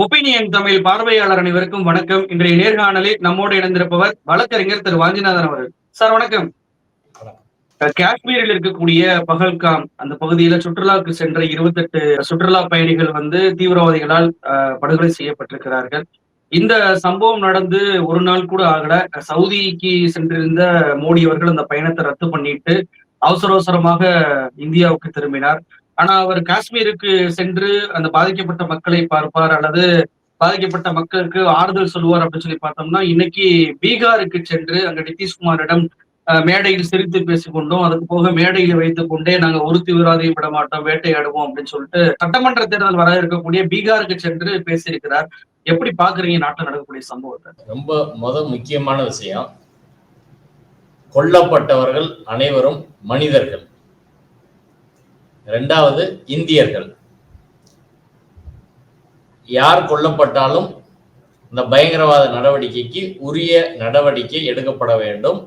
Opinion Tamil பார்வையாளர் அனைவருக்கும் வணக்கம். இன்றைய நேர்காணலில் நம்மோடு இணைந்திருப்பவர் வழக்கறிஞர் திரு வாஞ்சிநாதன் அவர்கள். சார் வணக்கம். காஷ்மீரில் இருக்கக்கூடிய பகல்காம் அந்த பகுதியில சுற்றுலாவுக்கு சென்ற இருபத்தெட்டு சுற்றுலா பயணிகள் வந்து தீவிரவாதிகளால் படுகொலை செய்யப்பட்டிருக்கிறார்கள். இந்த சம்பவம் நடந்து ஒரு நாள் கூட ஆகல. சவுதிக்கு சென்றிருந்த மோடி அவர்கள் அந்த பயணத்தை ரத்து பண்ணிட்டு அவசர அவசரமாக இந்தியாவுக்கு திரும்பினார். ஆனா அவர் காஷ்மீருக்கு சென்று அந்த பாதிக்கப்பட்ட மக்களை பார்ப்பார் அல்லது பாதிக்கப்பட்ட மக்களுக்கு ஆறுதல் சொல்லுவார் அப்படின்னு சொல்லி பார்த்தோம்னா இன்னைக்கு பீகாருக்கு சென்று அங்க நிதிஷ்குமாரிடம் அஹ், மேடையில் சிரித்து பேசிக்கொண்டோம் அதுக்கு போக மேடையில் வைத்துக் கொண்டே நாங்க ஒரு தீவிரவாதியும் விட மாட்டோம் வேட்டையாடுவோம் அப்படின்னு சொல்லிட்டு சட்டமன்ற தேர்தல் வர இருக்கக்கூடிய பீகாருக்கு சென்று பேசியிருக்கிறார். எப்படி பாக்குறீங்க நாட்டில் நடக்கக்கூடிய சம்பவத்தை? ரொம்ப முத முக்கியமான விஷயம் கொல்லப்பட்டவர்கள் அனைவரும் மனிதர்கள். ரெண்டாவது இந்தியர்கள். யார் கொல்லப்பட்டாலும் இந்த பயங்கரவாத நடவடிக்கைக்கு உரிய நடவடிக்கை எடுக்கப்பட வேண்டும்.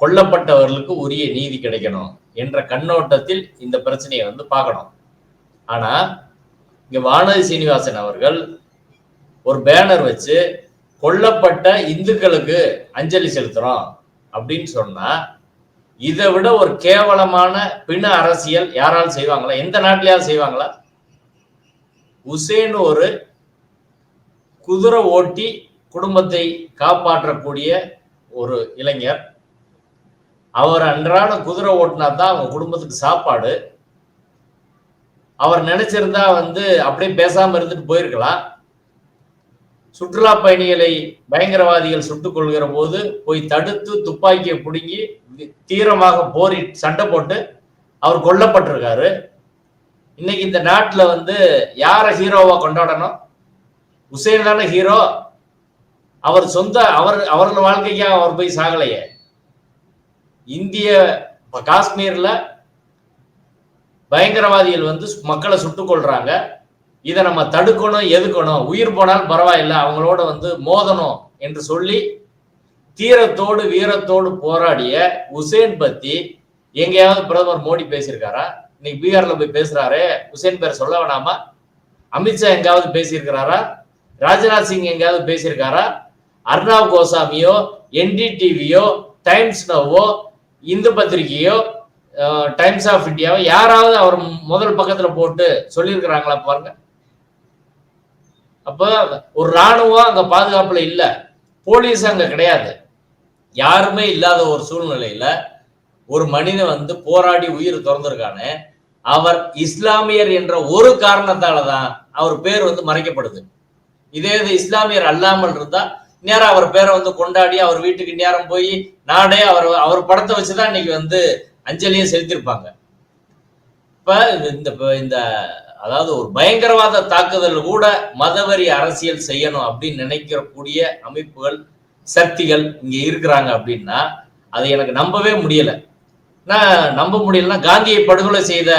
கொல்லப்பட்டவர்களுக்கு உரிய நீதி கிடைக்கணும் என்ற கண்ணோட்டத்தில் இந்த பிரச்சனையை வந்து பார்க்கணும். ஆனா இங்க வானதி சீனிவாசன் அவர்கள் ஒரு பேனர் வச்சு கொல்லப்பட்ட இந்துக்களுக்கு அஞ்சலி செலுத்துறோம் அப்படின்னு சொன்னா இதை விட ஒரு கேவலமான பிண அரசியல் யாராலும் செய்வாங்களா? எந்த நாட்டிலேயாவது செய்வாங்களா? உசேன் ஒரு குதிரை ஓட்டி குடும்பத்தை காப்பாற்றக்கூடிய ஒரு இளைஞர். அவர் அன்றாட குதிரை ஓட்டினா தான் அவங்க குடும்பத்துக்கு சாப்பாடு. அவர் நினைச்சிருந்தா வந்து அப்படியே பேசாம இருந்துட்டு போயிருக்கலாம். சுற்றுலா பயணிகளை பயங்கரவாதிகள் சுட்டுக் கொள்கிற போது போய் தடுத்து துப்பாக்கியை பிடுங்கி தீவிரமாக போரி சண்டை போட்டு அவர் கொல்லப்பட்டிருக்காரு. இன்னைக்கு இந்த நாட்டில் வந்து யாரை ஹீரோவா கொண்டாடணும்? உசேன் தானே ஹீரோ அவர் சொந்த அவர் அவர்கள் வாழ்க்கைக்காக அவர் போய் சாகலையே. இந்திய காஷ்மீர்ல பயங்கரவாதிகள் வந்து மக்களை சுட்டுக் கொள்றாங்க இதை நம்ம தடுக்கணும் எதுக்கணும்? உயிர் போனாலும் பரவாயில்ல அவங்களோட வந்து மோதணும் என்று சொல்லி தீரத்தோடு வீரத்தோடு போராடிய உசேன் பத்தி எங்கேயாவது பிரதமர் மோடி பேசியிருக்காரா? இன்னைக்கு பீகார்ல போய் பேசுறாரு. உசேன் பேர் சொல்ல வேணாமா? அமித்ஷா எங்காவது பேசியிருக்கிறாரா? ராஜ்நாத் சிங் எங்கேயாவது பேசியிருக்காரா? அர்ணாவ் கோசாமியோ என்டிடிவியோ டைம்ஸ் நவோ இந்து பத்திரிகையோ டைம்ஸ் ஆஃப் இந்தியாவோ யாராவது அவர் முதல் பக்கத்துல போட்டு சொல்லியிருக்கிறாங்களா பாருங்க. அப்ப ஒரு ராணுவம் அங்க பாதுகாப்புல இல்ல போலீஸ் அங்க கிடையாது. யாருமே இல்லாத ஒரு சூழ்நிலையில ஒரு மனிதன் வந்து போராடி உயிர் திறந்திருக்கானே அவர் இஸ்லாமியர் என்ற ஒரு காரணத்தால தான் அவர் பேர் வந்து மறைக்கப்படுது. இதே இது இஸ்லாமியர் அல்லாமல் இருந்தா நேரம் அவர் பேரை வந்து கொண்டாடி அவர் வீட்டுக்கு நேரம் போய் நாடே அவர் அவர் படத்தை வச்சுதான் இன்னைக்கு வந்து அஞ்சலியும் செலுத்திருப்பாங்க இப்ப இந்த இந்த அதாவது ஒரு பயங்கரவாத தாக்குதல் கூட மதவரி அரசியல் செய்யணும் அப்படின்னு நினைக்கக்கூடிய அமைப்புகள் சக்திகள் இங்க இருக்கிறாங்க அப்படின்னா அதை எனக்கு நம்பவே முடியல. நான் நம்ப முடியலன்னா காந்தியை படுகொலை செய்த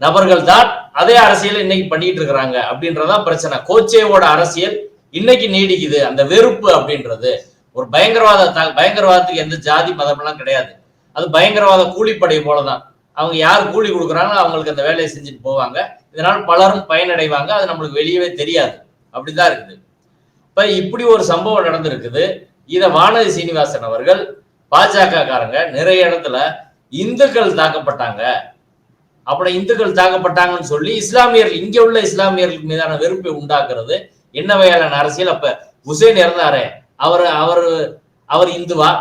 நபர்கள் தான் அதே அரசியல் இன்னைக்கு பண்ணிட்டு இருக்கிறாங்க அப்படின்றதான் பிரச்சனை. கோச்சேவோட அரசியல் இன்னைக்கு நீடிக்குது. அந்த வெறுப்பு அப்படின்றது ஒரு பயங்கரவாத பயங்கரவாதத்துக்கு எந்த ஜாதி மதம்லாம் கிடையாது. அது பயங்கரவாத கூலிப்படை போலதான். அவங்க யார் கூலி கொடுக்குறாங்களோ அவங்களுக்கு அந்த வேலையை செஞ்சுட்டு போவாங்க. இதனால் பலரும் பயனடைவாங்க. அது நம்மளுக்கு வெளியவே தெரியாது. அப்படிதான் இருக்குது. இப்ப இப்படி ஒரு சம்பவம் நடந்திருக்குது. இத வானதி சீனிவாசன் அவர்கள் பாஜக காரங்க நிறைய இடத்துல இந்துக்கள் தாக்கப்பட்டாங்க. அப்புறம் இந்துக்கள் தாக்கப்பட்டாங்கன்னு சொல்லி இஸ்லாமியர்கள் இங்க உள்ள இஸ்லாமியர்களுக்கு மீதான வெறுப்பை உண்டாக்குறது என்ன வகையான அரசியல்? அப்ப ஹுசேன் இறந்தாரே. அவர் அவர் அவர் இந்துவா?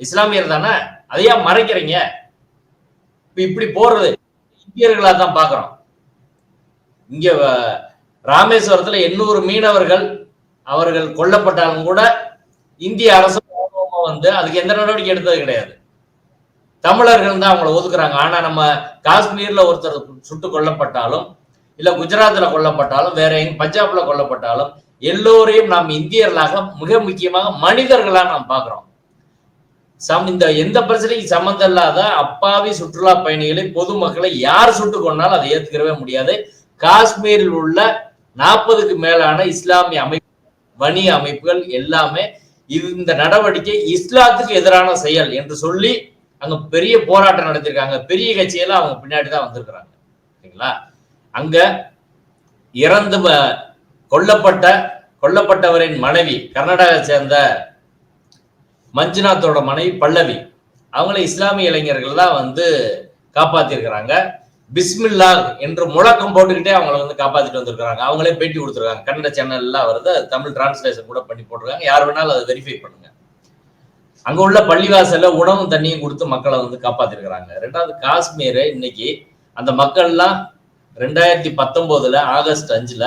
இஸ்லாமியர் தானே? அதையா மறைக்கிறீங்க? இப்படி போறது இந்தியர்களா தான் பாக்குறோம். இங்க ராமேஸ்வரத்துல எண்ணூறு மீனவர்கள் அவர்கள் கொல்லப்பட்டாலும் கூட இந்திய அரசு வந்து அதுக்கு எந்த நடவடிக்கை எடுத்தது கிடையாது. தமிழர்கள் தான் அவங்கள ஒதுக்குறாங்க. ஆனா நம்ம காஷ்மீர்ல ஒருத்தர் சுட்டு கொல்லப்பட்டாலும் இல்ல குஜராத்ல கொல்லப்பட்டாலும் வேற எங்க பஞ்சாப்ல கொல்லப்பட்டாலும் எல்லோரையும் நாம் இந்தியர்களாக மிக முக்கியமாக மனிதர்களாக நாம் பாக்குறோம் சம் இந்த எந்த பிரச்சனைக்கு சம்மந்தம் இல்லாத அப்பாவி சுற்றுலா பயணிகளை பொதுமக்களை யார் சுட்டு கொண்டாலும் அதை ஏத்துக்கிறவே முடியாது. காஷ்மீரில் உள்ள நாற்பதுக்கு மேலான இஸ்லாமிய அமைப்பு வணிக அமைப்புகள் எல்லாமே இந்த நடவடிக்கை இஸ்லாத்துக்கு எதிரான செயல் என்று சொல்லி அங்க பெரிய போராட்டம் நடத்திருக்காங்க பெரிய கட்சியெல்லாம் அவங்க பின்னாடி தான் வந்திருக்கிறாங்க. சரிங்களா? அங்க இறந்து கொல்லப்பட்ட கொல்லப்பட்டவரின் மனைவி கர்நாடகா சேர்ந்த மஞ்சுநாத்தோட மனைவி பல்லவி அவங்கள இஸ்லாமிய இளைஞர்கள் தான் வந்து காப்பாத்திருக்கிறாங்க பிஸ்மில்லா என்று முழக்கம் போட்டுக்கிட்டே அவங்கள வந்து காப்பாத்திட்டு வந்திருக்காங்க அவங்களே பேட்டி கொடுத்துருக்காங்க. கன்னட சேனல்லாம் வருது. அது தமிழ் டிரான்ஸ்லேஷன் கூட பண்ணி போட்டிருக்காங்க. யார் வேணாலும் அதை வெரிஃபை பண்ணுங்க. அங்க உள்ள பள்ளிவாசல்ல உணவும் தண்ணியும் கொடுத்து மக்களை வந்து காப்பாத்திருக்கிறாங்க. ரெண்டாவது காஷ்மீர் இன்னைக்கு அந்த மக்கள்லாம் ரெண்டாயிரத்தி பத்தொன்பதுல ஆகஸ்ட் அஞ்சுல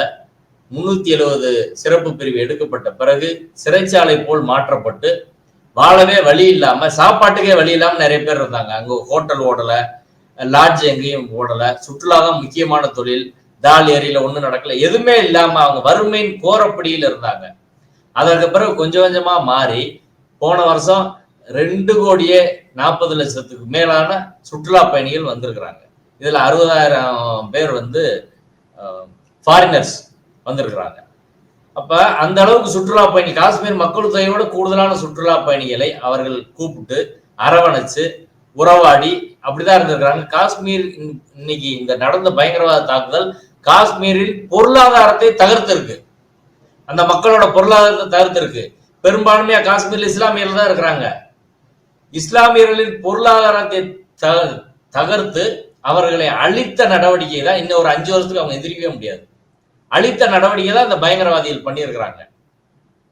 முன்னூத்தி எழுபது சிறப்பு பிரிவு எடுக்கப்பட்ட பிறகு சிறைச்சாலை போல் மாற்றப்பட்டு வாழவே வழி இல்லாம சாப்பாட்டுக்கே வழி இல்லாம நிறைய பேர் இருந்தாங்க. அங்க ஹோட்டல் ஓடல லாட்ஜ் எங்கேயும் ஓடல சுற்றுலா தான் முக்கியமான தொழில். தால் ஏரியில ஒண்ணும் நடக்கல. எதுவுமே இல்லாம அவங்க வறுமையின் கோரப்படியில் இருந்தாங்க. அதற்கு பிறகு கொஞ்சம் கொஞ்சமா மாறி போன வருஷம் ரெண்டு கோடியே நாற்பது லட்சத்துக்கு மேலான சுற்றுலா பயணிகள் வந்திருக்கிறாங்க. இதுல அறுபதாயிரம் பேர் வந்து ஃபாரினர்ஸ் வந்திருக்கிறாங்க. அப்ப அந்த அளவுக்கு சுற்றுலா பயணி காஷ்மீர் மக்கள் தொகையோட கூடுதலான சுற்றுலா பயணிகளை அவர்கள் கூப்பிட்டு அரவணைச்சு உறவாடி அப்படிதான் இருந்திருக்கிறாங்க. காஷ்மீர் இன்- இன்னைக்கு இந்த நடந்த பயங்கரவாத தாக்குதல் காஷ்மீரில் பொருளாதாரத்தை தகர்த்திருக்கு. அந்த மக்களோட பொருளாதாரத்தை தகர்த்திருக்கு. பெரும்பான்மையா காஷ்மீர்ல இஸ்லாமியர்கள் தான் இருக்கிறாங்க. இஸ்லாமியர்களின் பொருளாதாரத்தை தகர்த்து அவர்களை அழித்த நடவடிக்கை தான் இன்னும் ஒரு அஞ்சு வருஷத்துக்கு அவங்க எதிர்க்கவே முடியாது. அழித்த நடவடிக்கை தான் இந்த பயங்கரவாதிகள் பண்ணியிருக்கிறாங்க.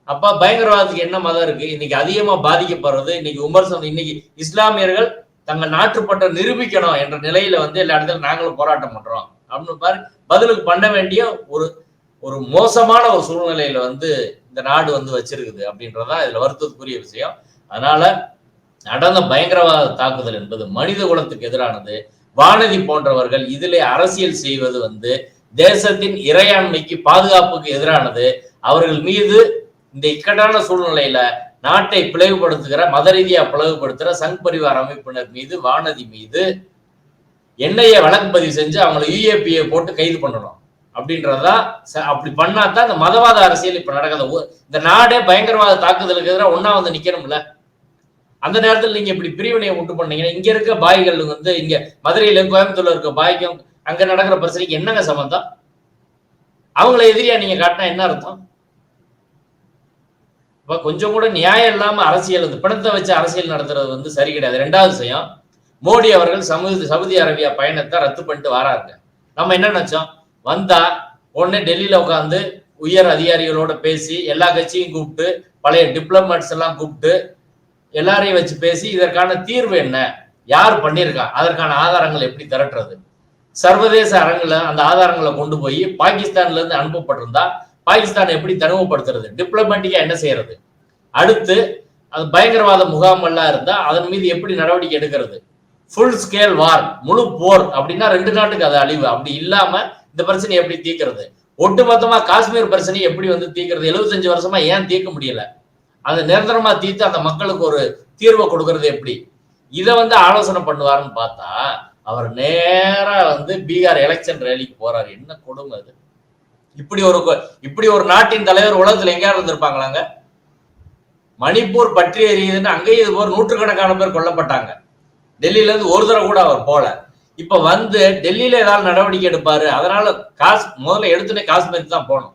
அப்ப பயங்கரவாதத்துக்கு என்ன மதம் இருக்கு? இன்னைக்கு அதிகமா பாதிக்கப்படுறது இன்னைக்கு விமர்சனம் இன்னைக்கு இஸ்லாமியர்கள் தங்கள் நாட்டுப்பட்ட நிரூபிக்கணும் என்ற நிலையில வந்து எல்லா இடத்துல நாங்களும் போராட்டம் பண்றோம். அப்படின்னு பாரு பதிலுக்கு பண்ண வேண்டிய ஒரு ஒரு மோசமான ஒரு சூழ்நிலையில வந்து இந்த நாடு வந்து வச்சிருக்குது அப்படின்றதான் இதுல வருத்தத்துக்குரிய விஷயம். அதனால நடந்த பயங்கரவாத தாக்குதல் என்பது மனித குலத்துக்கு எதிரானது. வானதி போன்றவர்கள் இதிலே அரசியல் செய்வது வந்து தேசத்தின் இறையாண்மைக்கு பாதுகாப்புக்கு எதிரானது. அவர்கள் மீது இந்த இக்கட்டான சூழ்நிலையில நாட்டை பிளவுபடுத்துகிற மத ரீதியா பிளவுபடுத்துகிற சங் பரிவார் அமைப்பினர் மீது வானதி மீது என்ஐஏ வழக்கு பதிவு செஞ்சு அவங்களை யூஏபிஏ போட்டு கைது பண்ணணும். அப்படின்றதா ச- அப்படி பண்ணாதான் இந்த மதவாத அரசியல் இப்ப நடக்குது. இந்த நாடே பயங்கரவாத தாக்குதலுக்கு எதிராக ஒன்னா வந்து நிக்கணும்ல. அந்த நேரத்தில் நீங்க இப்படி பிரிவினையை உண்டு பண்ணீங்கன்னா இங்க இருக்க பாய்கள் வந்து இங்க மதுரையில கோயம்புத்தூர்ல இருக்க பாய்க்கும் அங்க நடக்கிற பிரச்சனைக்கு என்னங்க சம்பந்தம்? அவங்கள எதிரியா நீங்க காட்டினா என்ன அர்த்தம்? இப்ப கொஞ்சம் கூட நியாயம் இல்லாம அரசியல் இந்த பிணத்தை வச்சு அரசியல் நடத்துறது வந்து சரி கிடையாது. ரெண்டாவது விஷயம் மோடி அவர்கள் சமூக சவுதி அரேபியா பயணத்தை ரத்து பண்ணிட்டு வராருங்க. நம்ம என்ன நினைச்சோம்? வந்தா உடனே டெல்லியில உட்காந்து உயர் அதிகாரிகளோட பேசி எல்லா கட்சியும் கூப்பிட்டு பழைய டிப்ளமேட்ஸ் எல்லாம் கூப்பிட்டு எல்லாரையும் வச்சு பேசி இதற்கான தீர்வு என்ன? யார் பண்ணியிருக்கா? அதற்கான ஆதாரங்கள் எப்படி திரட்டுறது? சர்வதேச அரங்குல அந்த ஆதாரங்களை கொண்டு போய் பாகிஸ்தான்ல இருந்து அனுப்பப்பட்டிருந்தா பாகிஸ்தான் எப்படி தனிமைப்படுத்துறது? டிப்ளமேட்டிக்கா என்ன செய்யறது? அடுத்து அது பயங்கரவாத முகாமெல்லாம் இருந்தா அதன் மீது எப்படி நடவடிக்கை எடுக்கிறது? ஃபுல் ஸ்கேல் வார் முழு போர் அப்படின்னா ரெண்டு நாட்டுக்கு அது அழிவு. அப்படி இல்லாம இந்த பிரச்சனை எப்படி தீர்க்கிறது? ஒட்டுமொத்தமா காஷ்மீர் பிரச்சனை எப்படி வந்து தீர்க்கிறது? 75 வருஷமா ஏன் தீர்க்க முடியல? அதை நிரந்தரமா தீர்த்து அந்த மக்களுக்கு ஒரு தீர்வை கொடுக்கறது எப்படி? இதை வந்து ஆலோசனை பண்ணுவாருன்னு பார்த்தா அவர் நேரா வந்து பீகார் எலெக்ஷன் ரேலிக்கு போறாரு. என்ன கொடுமை அது? இப்படி ஒரு இப்படி ஒரு நாட்டின் தலைவர் உலகத்துல எங்கேயாவது இருந்திருப்பாங்களாங்க? மணிப்பூர் பற்றி எரியுதுன்னு அங்கேயும் இது போல நூற்றுக்கணக்கான பேர் கொல்லப்பட்டாங்க. டெல்லியில இருந்து ஒரு தடவை கூட அவர் போல. இப்ப வந்து டெல்லியில ஏதாவது நடவடிக்கை எடுப்பாரு அதனால காஸ் முதல்ல எடுத்துனே காஷ்மீர் தான் போகணும்.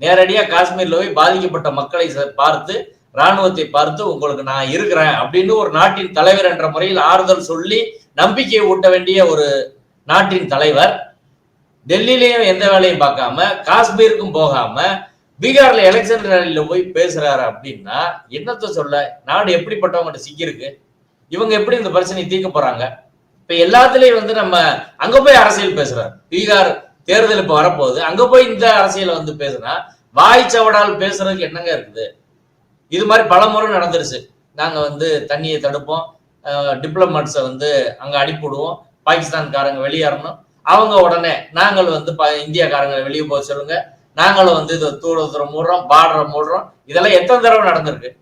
நேரடியா காஷ்மீர்ல போய் பாதிக்கப்பட்ட மக்களை ச- பார்த்து ராணுவத்தை பார்த்து உங்களுக்கு நான் இருக்கிறேன் அப்படின்னு ஒரு நாட்டின் தலைவர் என்ற முறையில் ஆறுதல் சொல்லி நம்பிக்கையை ஊட்ட வேண்டிய ஒரு நாட்டின் தலைவர். டெல்லியிலையும் எந்த வேலையும் பார்க்காம காஷ்மீருக்கும் போகாம பீகார்ல எலெக்ஷன் ரேலியில போய் பேசுறாரு அப்படின்னா என்னத்த சொல்ல? நாடு எப்படிப்பட்டவங்க சிக்கிருக்கு இவங்க எப்படி இந்த பிரச்சனையை தீர்க்க போறாங்க? இப்ப எல்லாத்துலயும் வந்து நம்ம அங்க போய் அரசியல் பேசுறாரு. பீகார் தேர்தல் இப்ப வரப்போகுது. அங்க போய் இந்த அரசியலை வந்து பேசுனா வாய் சவடால் பேசுறதுக்கு என்னங்க இருக்குது? இது மாதிரி பல முறை நடந்துருச்சு. நாங்க வந்து தண்ணியை தடுப்போம். டிப்ளமேட்ஸை வந்து அங்க அனுப்பிவிடுவோம். பாகிஸ்தான்காரங்க வெளியேறணும். அவங்க உடனே நாங்கள் வந்து ப- இந்தியாக்காரங்களை வெளியே போக சொல்லுங்க. நாங்களும் வந்து இதை தூரத்துல மூடுறோம் பார்டரை மூடுறோம். இதெல்லாம் எத்தனை தடவை நடந்திருக்கு?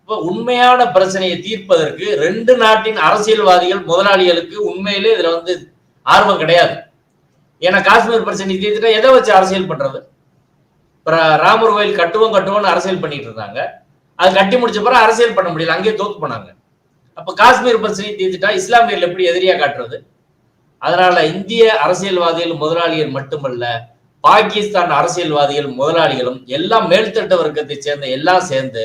இப்போ உண்மையான பிரச்சனையை தீர்ப்பதற்கு ரெண்டு நாட்டின் அரசியல்வாதிகள் முதலாளிகளுக்கு உண்மையிலே இதுல வந்து ஆர்வம் கிடையாது. ஏன்னா காஷ்மீர் பிரச்சனை தீர்த்துட்டா எதை வச்சு அரசியல் பண்றது? ராமர் கோயில் கட்டுவோம் கட்டுவோம்னு அரசியல் பண்ணிட்டு இருந்தாங்க. அது கட்டி முடிச்ச பிறகு அரசியல் பண்ண முடியல அங்கேயே தோத்து போனாங்க. அப்ப காஷ்மீர் பிரச்சனையை தீர்த்துட்டா இஸ்லாமியர்கள் எப்படி எதிரியா காட்டுறது? அதனால இந்திய அரசியல்வாதிகள் முதலாளிகள் மட்டுமல்ல பாகிஸ்தான் அரசியல்வாதிகள் முதலாளிகளும் எல்லாம் மேல்தட்ட வர்க்கத்தை சேர்ந்த எல்லாம் சேர்ந்து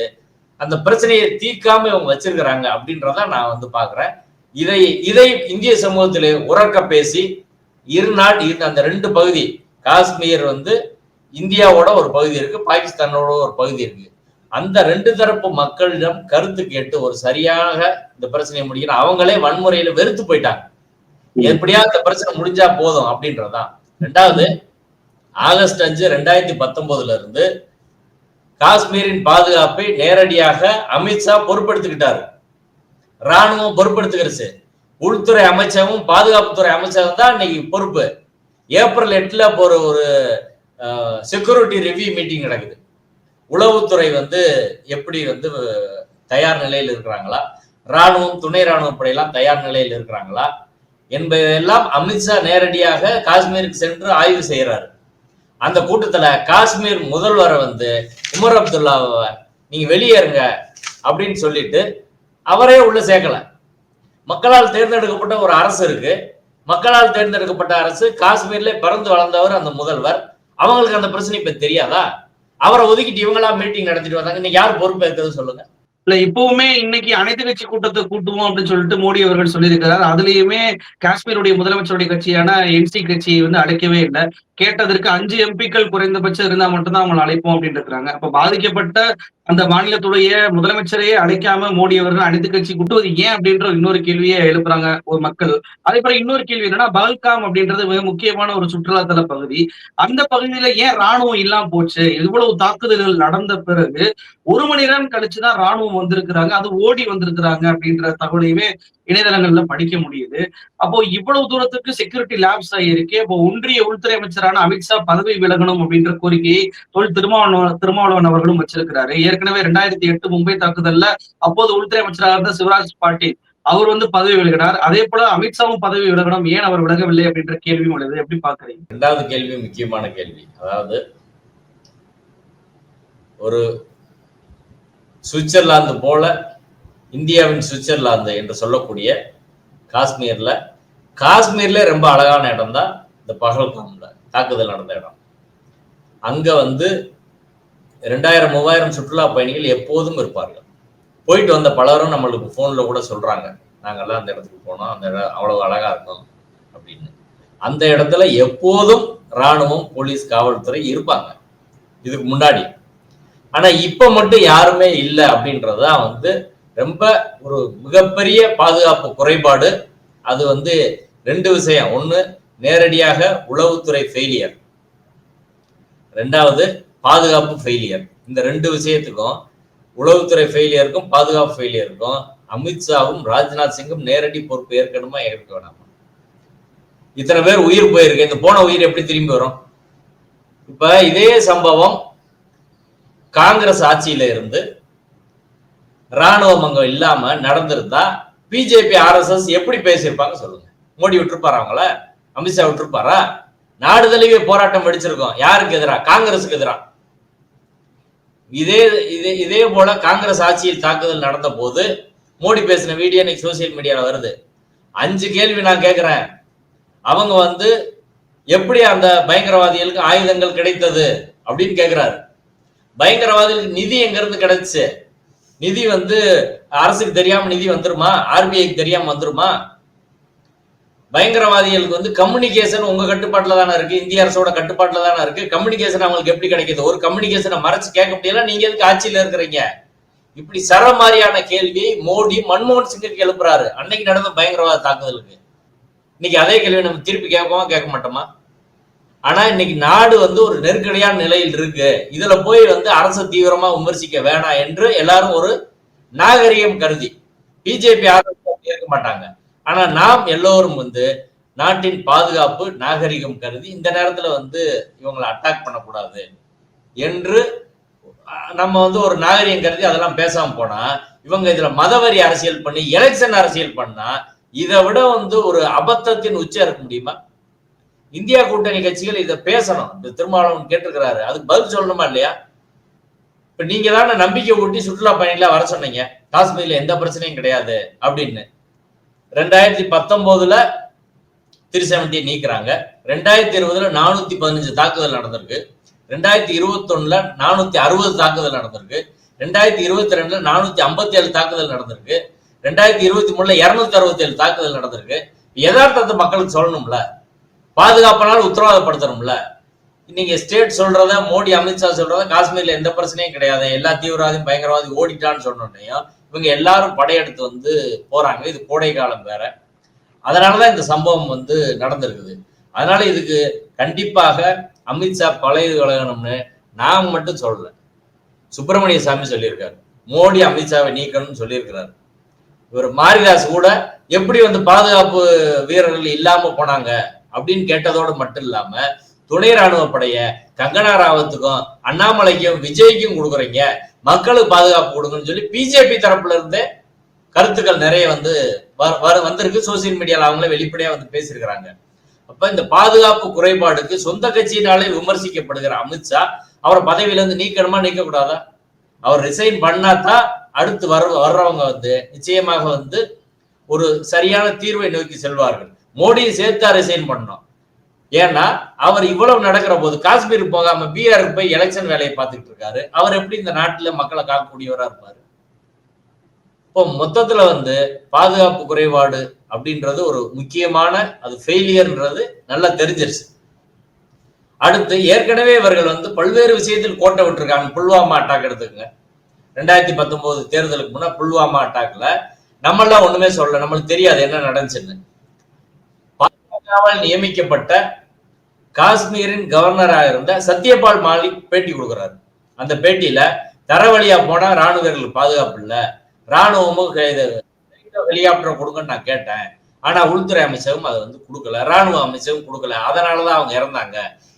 அந்த பிரச்சனையை தீர்க்காம இவங்க வச்சிருக்கிறாங்க அப்படின்றத நான் வந்து பாக்குறேன் இதை இதை இந்திய சமூகத்திலே உறக்க பேசி இரு நாட் அந்த ரெண்டு பகுதி காஷ்மீர் வந்து இந்தியாவோட ஒரு பகுதி இருக்கு பாகிஸ்தானோட ஒரு பகுதி இருக்கு. அந்த ரெண்டு தரப்பு மக்களிடம் கருத்து கேட்டு ஒரு சரியாக இந்த பிரச்சனையை முடிக்கணும் அவங்களே வன்முறையில வெறுத்து போயிட்டாங்க. எப்படியாவது பிரச்சனை முடிஞ்சா போதும் அப்படின்றதுதான் ரெண்டாவது ஆகஸ்ட் அஞ்சு ரெண்டாயிரத்தி பத்தொன்பதுல இருந்து காஷ்மீரின் பாதுகாப்பை நேரடியாக அமித்ஷா பொறுப்பெடுத்துக்கிட்டாரு ராணுவம் பொறுப்படுத்துகிறது உள்துறை அமைச்சகம் பாதுகாப்புத்துறை அமைச்சகம் தான் இன்னைக்கு பொறுப்பு. ஏப்ரல் எட்டுல போற ஒரு செக்யூரிட்டி ரிவ்யூ மீட்டிங் நடக்குது. உளவுத்துறை வந்து எப்படி வந்து தயார் நிலையில் இருக்கிறாங்களா? ராணுவம் துணை ராணுவ படையெல்லாம் தயார் நிலையில் இருக்கிறாங்களா? என்பதெல்லாம் அமித்ஷா நேரடியாக காஷ்மீருக்கு சென்று ஆய்வு செய்கிறார். அந்த கூட்டத்தில் காஷ்மீர் முதல்வரை வந்து உமர் அப்துல்லாவை நீங்கள் வெளியேறுங்க அப்படின்னு சொல்லிட்டு அவரே உள்ள சேர்க்கல. மக்களால் தேர்ந்தெடுக்கப்பட்ட ஒரு அரசு இருக்கு. மக்களால் தேர்ந்தெடுக்கப்பட்ட அரசு காஷ்மீர்ல பிறந்து வளர்ந்தவர் அந்த முதல்வர். அவங்களுக்கு அந்த பிரச்சனை இப்ப தெரியாதா? அவரை ஒதுக்கிட்டு இவங்களா மீட்டிங் நடத்திட்டு வந்தாங்க. இன்னைக்கு யார் பொறுப்பேற்கிறது சொல்லுங்க. இல்ல இப்பவுமே இன்னைக்கு அனைத்து கட்சி கூட்டத்தை கூட்டுவோம் அப்படின்னு சொல்லிட்டு மோடி அவர்கள் சொல்லியிருக்கிறார். அதுலயுமே காஷ்மீருடைய முதலமைச்சருடைய கட்சியான என்சி கட்சியை வந்து அழைக்கவே இல்லை. கேட்டதற்கு அஞ்சு எம்பிக்கள் குறைந்தபட்சம் இருந்தா மட்டும்தான் அவங்களை அழைப்போம் அப்படின்னு இருக்கிறாங்க அப்ப பாதிக்கப்பட்ட அந்த மாநிலத்துடைய முதலமைச்சரையே அழைக்காம மோடி அவர்கள் அனைத்து கட்சி கூட்டுவது ஏன் அப்படின்ற இன்னொரு கேள்வியை எழுப்புறாங்க ஒரு மக்கள். அதே போல இன்னொரு கேள்வி என்னன்னா பால்காம் அப்படின்றது மிக முக்கியமான ஒரு சுற்றுலாத்தல பகுதி. அந்த பகுதியில ஏன் ராணுவம் இல்லாம போச்சு? இவ்வளவு தாக்குதல்கள் நடந்த பிறகு ஒரு மணி நேரம் கழிச்சுதான் ராணுவம் வந்திருக்கிறாங்க அது ஓடி வந்திருக்கிறாங்க அப்படின்ற தகவலையுமே இணையதளங்கள்ல படிக்க முடியுது. அப்போ இவ்வளவு தூரத்துக்கு செக்யூரிட்டி லேப்ஸ் ஆகியிருக்கு அப்போ ஒன்றிய உள்துறை அமைச்சரான அமித்ஷா பதவி விலகணும் அப்படின்ற கோரிக்கையை தொழில் திருமாவளவன் திருமாவளவன் அவர்களும் வச்சிருக்கிறாரு. ஏற்கனவே ரெண்டாயிரத்தி எட்டு மும்பை தாக்குதல்ல அப்போது உள்துறை அமைச்சராக இருந்த சிவராஜ் பாட்டீல் அவர் வந்து பதவி விலகினார். அதே போல அமித்ஷாவும் பதவி விலகணும். ஏன் அவர் விலகவில்லை அப்படின்ற கேள்வியும் உள்ளது. எப்படி பாக்குறீங்க ரெண்டாவது கேள்வி முக்கியமான கேள்வி. அதாவது ஒரு சுவிட்சர்லாந்து போல இந்தியாவின் சுவிட்சர்லாந்து என்று சொல்லக்கூடிய காஷ்மீர்ல காஷ்மீர்ல ரொம்ப அழகான இடம் தான் இந்த பகல்காம்ல தாக்குதல் நடந்த இடம். அங்க வந்து ரெண்டாயிரம் மூவாயிரம் சுற்றுலா பயணிகள் எப்போதும் இருப்பார்கள். போயிட்டு வந்த பலரும் நம்மளுக்கு ஃபோனில் கூட சொல்கிறாங்க நாங்கெல்லாம் அந்த இடத்துக்கு போனோம் அந்த இடம் அவ்வளோ அழகாக இருக்கும் அப்படின்னு. அந்த இடத்துல எப்போதும் ராணுவம் போலீஸ் காவல்துறை இருப்பாங்க. இதுக்கு முன்னாடி. ஆனால் இப்போ மட்டும் யாருமே இல்லை அப்படின்றதுதான் வந்து ரொம்ப ஒரு மிகப்பெரிய பாதுகாப்பு குறைபாடு. அது வந்து ரெண்டு விஷயம். ஒன்று நேரடியாக உளவுத்துறை ஃபெயிலியர் ரெண்டாவது பாதுகாப்பு ஃபெயிலியர் இந்த ரெண்டு விஷயத்துக்கும் உளவுத்துறை ஃபெயிலியருக்கும் பாதுகாப்பு ஃபெயிலியருக்கும் அமித்ஷாவும் ராஜ்நாத் சிங்கும் நேரடி பொறுப்பு ஏற்கனமா ஏற்க வேணாமா? இத்தனை பேர் உயிர் போயிருக்கு இந்த போன உயிர் எப்படி திரும்பி வரும்? இப்ப இதே சம்பவம் காங்கிரஸ் ஆட்சியில இருந்து ராணுவம் அங்க இல்லாம நடந்திருந்தா பிஜேபி ஆர்எஸ்எஸ் எப்படி பேசியிருப்பாங்க சொல்லுங்க. மோடி விட்டுருப்பாரா அவங்கள? அமித்ஷா விட்டுருப்பாரா? நாடு தழுவிய போராட்டம் வெடிச்சிருக்கோம். யாருக்கு எதிரா? காங்கிரஸுக்கு எதிரா? இதே இதே இதே போல காங்கிரஸ் ஆட்சியில் தாக்குதல் நடந்த போது மோடி பேசின வீடியோ இன்னைக்கு சோசியல் மீடியால வருது. அஞ்சு கேள்வி நான் கேட்கிறேன் அவங்க வந்து எப்படி அந்த பயங்கரவாதிகளுக்கு ஆயுதங்கள் கிடைத்தது அப்படின்னு கேக்குறாரு. பயங்கரவாதிகளுக்கு நிதி எங்க இருந்து கிடைச்சு? நிதி வந்து அரசுக்கு தெரியாம நிதி வந்துருமா? ஆர்பிஐக்கு தெரியாம வந்துருமா? பயங்கரவாதிகளுக்கு வந்து கம்யூனிகேஷன் உங்க கட்டுப்பாட்டில் தானே இருக்கு? இந்திய அரசோட கட்டுப்பாட்டில் தானே இருக்கு? கம்யூனிகேஷன் அவங்களுக்கு எப்படி கிடைக்குது? ஒரு கம்யூனிகேஷனை மறைச்சு கேட்க முடியல நீங்க எதுக்கு ஆட்சியில இருக்கிறீங்க? இப்படி சரமாரியான கேள்வியை மோடி மன்மோகன் சிங்குக்கு எழுப்புறாரு. அன்னைக்கு நடந்த பயங்கரவாத தாக்குதலுக்கு. இன்னைக்கு அதே கேள்வி நம்ம திருப்பி கேட்போமா கேட்க மாட்டோமா? ஆனா இன்னைக்கு நாடு வந்து ஒரு நெருக்கடியான நிலையில் இருக்கு. இதுல போய் வந்து அரசு தீவிரமா விமர்சிக்க வேணாம் என்று எல்லாரும் ஒரு நாகரிகம் கருதி. பிஜேபி ஆதரவு இருக்க மாட்டாங்க. ஆனா நாம் எல்லோரும் வந்து நாட்டின் பாதுகாப்பு நாகரிகம் கருதி இந்த நேரத்துல வந்து இவங்களை அட்டாக் பண்ணக்கூடாது என்று நம்ம வந்து ஒரு நாகரிகம் கருதி அதெல்லாம் பேசாம போனா இவங்க இதுல மதவரி அரசியல் பண்ணி எலெக்ஷன் அரசியல் பண்ணா இதை விட வந்து ஒரு அபத்தத்தின் உச்சம் இருக்க முடியுமா? இந்தியா கூட்டணி கட்சிகள் இதை பேசணும். இந்த திருமாவளவன் கேட்டிருக்கிறாரு. அதுக்கு பதில் சொல்லணுமா இல்லையா? இப்ப நீங்க தானே நம்பிக்கை ஊட்டி சுற்றுலா பயணிகளை வர சொன்னீங்க. காஷ்மீர்ல எந்த பிரச்சனையும் கிடையாது அப்படின்னு. ரெண்டாயிரத்தி பத்தொன்பதுல த்ரீ செவன்டி நீக்கிறாங்க. ரெண்டாயிரத்தி இருபதுல நானூத்தி பதினஞ்சு தாக்குதல் நடந்திருக்கு. ரெண்டாயிரத்தி இருபத்தொன்னுல நானூத்தி அறுபது தாக்குதல் நடந்திருக்கு. ரெண்டாயிரத்தி இருபத்தி ரெண்டுல நானூத்தி ஐம்பத்தி ஏழு தாக்குதல் நடந்திருக்கு. ரெண்டாயிரத்தி இருபத்தி மூணுல இருநூத்தி அறுபத்தி ஏழு தாக்குதல் நடந்திருக்கு. யதார்த்தத்தை மக்களுக்கு சொல்லணும்ல. பாதுகாப்பனால் உத்தரவாதப்படுத்தணும்ல. நீங்க ஸ்டேட் சொல்றத மோடி அமித்ஷா சொல்றத காஷ்மீர்ல எந்த பிரச்சனையும் கிடையாது. எல்லா தீவிரவாதியும் பயங்கரவாதி ஓடிட்டான்னு சொன்னோன்னையும் இவங்க எல்லாரும் படையெடுத்து வந்து போறாங்க. இது கோடை காலம் வேற. அதனாலதான் இந்த சம்பவம் வந்து நடந்திருக்குது. அதனால இதுக்கு கண்டிப்பாக அமித்ஷா பழைய விலகணும்னு நான் மட்டும் சொல்லல. சுப்பிரமணிய சாமி சொல்லியிருக்காரு. மோடி அமித்ஷாவை நீக்கணும்னு சொல்லியிருக்கிறாரு. இவர் மாரிதாஸ் கூட எப்படி வந்து பாதுகாப்பு வீரர்கள் இல்லாம போனாங்க அப்படின்னு கேட்டதோடு மட்டும் இல்லாம துணை ராணுவ படைய கங்கனா ராவத்துக்கும் அண்ணாமலைக்கும் விஜய்க்கும் கொடுக்குறீங்க. மக்களுக்கு பாதுகாப்பு கொடுங்கன்னு சொல்லி பிஜேபி தரப்புல இருந்தே கருத்துக்கள் நிறைய வந்து வ- வர வந்திருக்கு. சோசியல் மீடியால அவங்களே வெளிப்படையா வந்து பேசியிருக்கிறாங்க. அப்ப இந்த பாதுகாப்பு குறைபாடுக்கு சொந்த கட்சியினாலே விமர்சிக்கப்படுகிற அமித்ஷா அவரை பதவியில இருந்து நீக்கணுமா நீக்க கூடாதா அவர் ரிசைன் பண்ணாதான் அடுத்து வர வர்றவங்க வந்து நிச்சயமாக வந்து ஒரு சரியான தீர்வை நோக்கி செல்வார்கள். மோடியை சேர்த்தா ரிசைன் பண்ணணும். ஏன்னா அவர் இவ்வளவு நடக்கிற போது காஷ்மீர் போகாம பீகாருக்கு போய் எலெக்ஷன் வேலையை பார்த்துட்டு இருக்காரு. அவர் எப்படி இந்த நாட்டுல மக்களை காக்கக்கூடியவரா இருப்பாரு? இப்போ மொத்தத்துல வந்து பாதுகாப்பு குறைபாடு அப்படின்றது ஒரு முக்கியமான அது ஃபெயிலியர்ன்றது நல்லா தெரிஞ்சிருச்சு. அடுத்து ஏற்கனவே இவர்கள் வந்து பல்வேறு விஷயத்தில் கோட்டை விட்டுருக்காங்க. புல்வாமா அட்டாக் எடுத்துக்கங்க. ரெண்டாயிரத்தி பத்தொன்பது தேர்தலுக்கு முன்னா புல்வாமா அட்டாக்ல நம்மளாம் ஒண்ணுமே சொல்லல. நம்மளுக்கு தெரியாது என்ன நடந்துச்சுன்னு. பாஜகவால் நியமிக்கப்பட்ட காஷ்மீரின் கவர்னராக இருந்த சத்யபால் மாலிக் பேட்டி கொடுக்குறாரு. அந்த பேட்டியில தர வழியா போனா ராணுவ வீரர்களுக்கு பாதுகாப்பு இல்ல. ராணுவமும் ஹெலிகாப்டர் கொடுங்கன்னு நான் கேட்டேன். ஆனா உள்துறை அமைச்சகம் அதை வந்து கொடுக்கல. ராணுவ அமைச்சகம் கொடுக்கல. அதனாலதான் அவங்க இறந்தாங்க.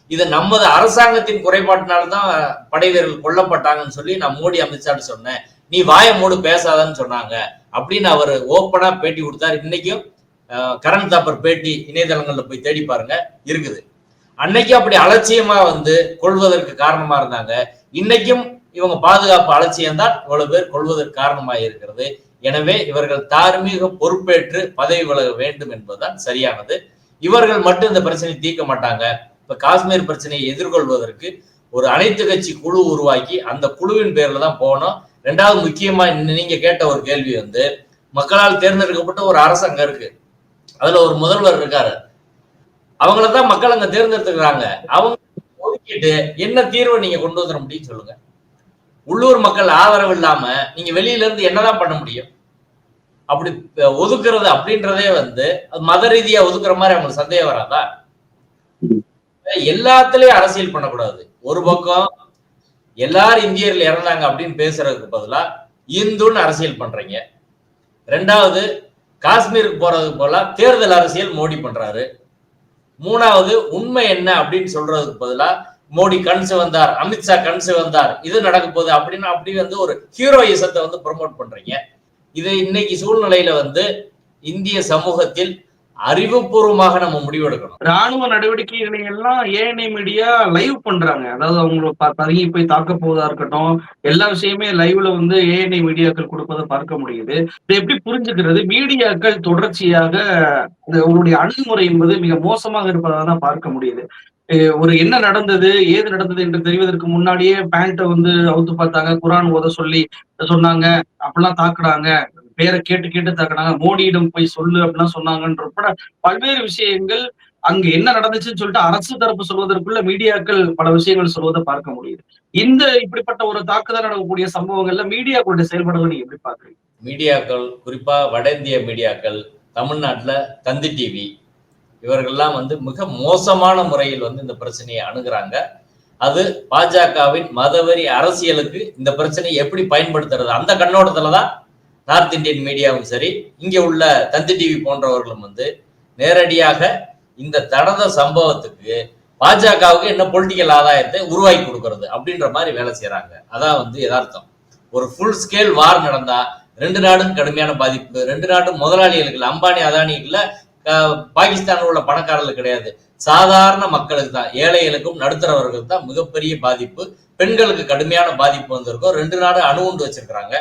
இது நமது அரசாங்கத்தின் குறைபாட்டினால்தான் படை வீரர்கள் கொல்லப்பட்டாங்கன்னு சொல்லி நான் மோடி அமித்ஷாட்டு சொன்னேன். நீ வாய மூடு பேசாதன்னு சொன்னாங்க. அப்படின்னு அவர் ஓப்பனா பேட்டி கொடுத்தாரு. இன்னைக்கும் கரண் தாப்பர் பேட்டி இணையதளங்களில் போய் தேடி பாருங்க இருக்குது. அன்னைக்கு அப்படி அலட்சியமா வந்து கொள்வதற்கு காரணமா இருந்தாங்க. இன்னைக்கும் இவங்க பாதுகாப்பு அலட்சியம் தான் இவ்வளவு பேர் கொள்வதற்கு காரணமாக இருக்கிறது. எனவே இவர்கள் தார்மீக பொறுப்பேற்று பதவி விலக வேண்டும் என்பதுதான் சரியானது. இவர்கள் மட்டும் இந்த பிரச்சனையை தீர்க்க மாட்டாங்க. இப்ப காஷ்மீர் பிரச்சனையை எதிர்கொள்வதற்கு ஒரு அனைத்து கட்சி குழு உருவாக்கி அந்த குழுவின் பேர்ல தான் போகணும். ரெண்டாவது முக்கியமா நீங்க கேட்ட ஒரு கேள்வி வந்து மக்களால் தேர்ந்தெடுக்கப்பட்ட ஒரு அரசு அங்க இருக்கு. அதுல ஒரு முதல்வர் இருக்காரு. அவங்கள தான் மக்கள் அங்க தேர்ந்தெடுத்துக்கிறாங்க. அவங்க ஒதுக்கிட்டு என்ன தீர்வை நீங்க கொண்டு வந்துட முடியும் சொல்லுங்க. உள்ளூர் மக்கள் ஆதரவு இல்லாம நீங்க வெளியில இருந்து என்னதான் பண்ண முடியும்? அப்படி ஒதுக்குறது அப்படின்றதே வந்து மத ரீதியா ஒதுக்குற மாதிரி அவங்களுக்கு சந்தேகம் வராதா? எல்லாத்துலயும் அரசியல் பண்ணக்கூடாது. ஒரு பக்கம் எல்லாரும் இந்தியர்கள் இறந்தாங்க அப்படின்னு பேசுறதுக்கு பதிலா இந்துன்னு அரசியல் பண்றீங்க. ரெண்டாவது காஷ்மீருக்கு போறது போல தேர்தல் அரசியல் மோடி பண்றாரு. மூணாவது உண்மை என்ன அப்படின்னு சொல்றதுக்கு பதிலா மோடி கண் வந்தார் அமித்ஷா கண் வந்தார் இது நடக்க போகுது அப்படின்னு அப்படி வந்து ஒரு ஹீரோயிசத்தை வந்து ப்ரொமோட் பண்றீங்க. இது இன்னைக்கு சூழ்நிலையில வந்து இந்திய சமூகத்தில் அறிவுபூர்வமாக நம்ம முடிவெடுக்கணும். ராணுவ நடவடிக்கைகளை எல்லாம் ஏஎன்ஐ மீடியா லைவ் பண்றாங்க. அதாவது அவங்கள பதுங்கி போய் தாக்க போவதா இருக்கட்டும் எல்லா விஷயமே லைவ்ல வந்து ஏஎன்ஐ மீடியாக்கள் கொடுப்பதை பார்க்க முடியுது. இதை எப்படி புரிஞ்சுக்கிறது? மீடியாக்கள் தொடர்ச்சியாக உங்களுடைய அணுகுமுறை என்பது மிக மோசமாக இருப்பதாக தான் பார்க்க முடியுது. ஒரு என்ன நடந்தது ஏது நடந்தது என்று தெரிவதற்கு முன்னாடியே பேண்ட்டை வந்து அவுத்து பார்த்தாங்க. குரான் ஓத சொல்லி சொன்னாங்க. அப்படிலாம் தாக்குறாங்க. பேரை கேட்டு கேட்டு தாக்குனாங்க மோடியிடம் போய் சொல்லு அப்படிலாம் சொன்னாங்கன்ற பல்வேறு விஷயங்கள் அங்க என்ன நடந்துச்சுன்னு சொல்லிட்டு அரசு தரப்பு சொல்வதற்குள்ள மீடியாக்கள் பல விஷயங்கள் சொல்வதை பார்க்க முடியுது. இந்த இப்படிப்பட்ட ஒரு தாக்குதல் நடக்கக்கூடிய சம்பவங்கள்ல மீடியாக்களுடைய செயல்பாடுகள் நீங்க எப்படி பாக்குறீங்க மீடியாக்கள் குறிப்பா வட இந்திய மீடியாக்கள் தமிழ்நாட்டுல தந்தி டிவி இவர்கள்லாம் வந்து மிக மோசமான முறையில் வந்து இந்த பிரச்சனையை அணுகிறாங்க. அது பாஜகவின் மதவெறி அரசியலுக்கு இந்த பிரச்சனையை எப்படி பயன்படுத்துறது? அந்த கண்ணோட்டத்துலதான் நார்த் இந்தியன் மீடியாவும் சரி இங்கே உள்ள தந்தி டிவி போன்றவர்களும் வந்து நேரடியாக இந்த தடத சம்பவத்துக்கு பாஜகவுக்கு என்ன பொலிட்டிக்கல் ஆதாயத்தை உருவாக்கி கொடுக்கறது அப்படின்ற மாதிரி வேலை செய்யறாங்க அதான் வந்து யதார்த்தம். ஒரு ஃபுல் ஸ்கேல் வார் நடந்தா ரெண்டு நாடும் கடுமையான பாதிப்பு. ரெண்டு நாடும் முதலாளிகளுக்கு அம்பானி அதானிக்குல பாகிஸ்தானில் உள்ள பணக்காரர்கள் கிடையாது. சாதாரண மக்களுக்கு தான் ஏழைகளுக்கும் நடுத்தரவர்களுக்கு தான் மிகப்பெரிய பாதிப்பு. பெண்களுக்கு கடுமையான பாதிப்பு வந்திருக்கும். ரெண்டு நாடு அணுகுண்டு வச்சிருக்கிறாங்க.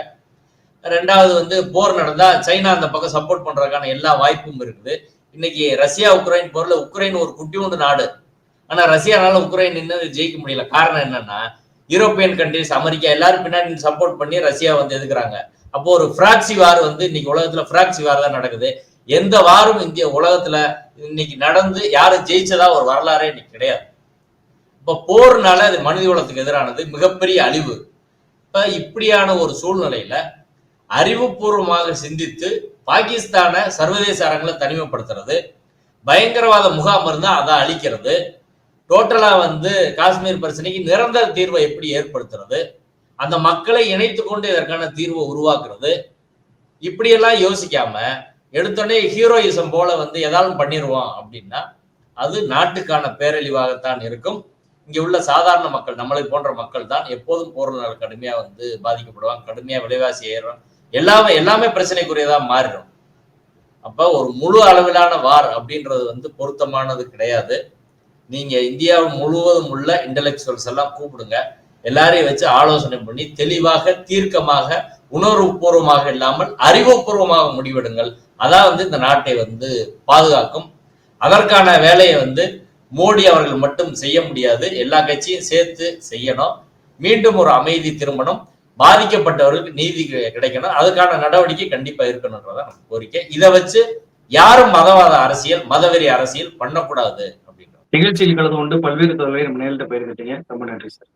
ரெண்டாவது வந்து போர் நடந்தா சைனா அந்த பக்கம் சப்போர்ட் பண்றதுக்கான எல்லா வாய்ப்பும் இருக்குது. இன்னைக்கு ரஷ்யா உக்ரைன் போர்ல உக்ரைன் ஒரு குட்டியோண்டு நாடு. ஆனா ரஷ்யானால உக்ரைன் நின்று ஜெயிக்க முடியல. காரணம் என்னன்னா யூரோப்பியன் கண்ட்ரிஸ் அமெரிக்கா எல்லாரும் பின்னாடி சப்போர்ட் பண்ணி ரஷ்யா வந்து எதுக்குறாங்க? அப்போ ஒரு பிராக்சி வார் வந்து இன்னைக்கு உலகத்துல பிராக்சி வார் தான் நடக்குது. எந்த வாரும் இந்திய உலகத்துல இன்னைக்கு நடந்து யாரும் ஜெயிச்சதா ஒரு வரலாறே இன்னைக்கு கிடையாது. இப்ப போர்னால அது மனித குலத்துக்கு எதிரானது மிகப்பெரிய அழிவு. இப்ப இப்படியான ஒரு சூழ்நிலையில அறிவுபூர்வமாக சிந்தித்து பாகிஸ்தானை சர்வதேச அரங்கில தனிமைப்படுத்துறது. பயங்கரவாத முகாம் இருந்தா அதை அழிக்கிறது. டோட்டலா வந்து காஷ்மீர் பிரச்சனைக்கு நிரந்தர தீர்வை எப்படி ஏற்படுத்துறது? அந்த மக்களை இணைத்து கொண்டு இதற்கான தீர்வை உருவாக்குறது. இப்படியெல்லாம் யோசிக்காம எடுத்தோடனே ஹீரோயிசம் போல வந்து எதாலும் பண்ணிடுவோம் அப்படின்னா அது நாட்டுக்கான பேரழிவாகத்தான் இருக்கும். இங்கே உள்ள சாதாரண மக்கள் நம்மளை போன்ற மக்கள் தான் எப்போதும் போர்னால் கடுமையாக வந்து பாதிக்கப்படுவாங்க கடுமையாக விலைவாசி ஏறும். எல்லாமே எல்லாமே பிரச்சனைக்குரியதா மாறிடும். அப்ப ஒரு முழு அளவிலான வார் அப்படின்றது வந்து பொருத்தமானது கிடையாது. நீங்க இந்தியா முழுவதும் உள்ள இன்டலெக்சுவல்ஸ் எல்லாம் கூப்பிடுங்க. எல்லாரையும் வச்சு ஆலோசனை பண்ணி தெளிவாக தீர்க்கமாக உணர்வுபூர்வமாக இல்லாமல் அறிவுபூர்வமாக முடிவெடுங்கள். அதான் வந்து இந்த நாட்டை வந்து பாதுகாக்கும். அதற்கான வேலையை வந்து மோடி அவர்கள் மட்டும் செய்ய முடியாது. எல்லா கட்சியும் சேர்த்து செய்யணும். மீண்டும் ஒரு அமைதி திருமணம். பாதிக்கப்பட்டவர்களுக்கு நீதி கிடைக்கணும். அதுக்கான நடவடிக்கை கண்டிப்பா இருக்கணும்ன்றதான் நம்ம கோரிக்கை. இதை வச்சு யாரும் மதவாத அரசியல் மதவெறி அரசியல் பண்ணக்கூடாது அப்படின்ற நிகழ்ச்சியில் கலந்து கொண்டு பல்வேறு தகவலை நம்ம நேரில் பயிர்கிட்டீங்க ரொம்ப நன்றி சார்.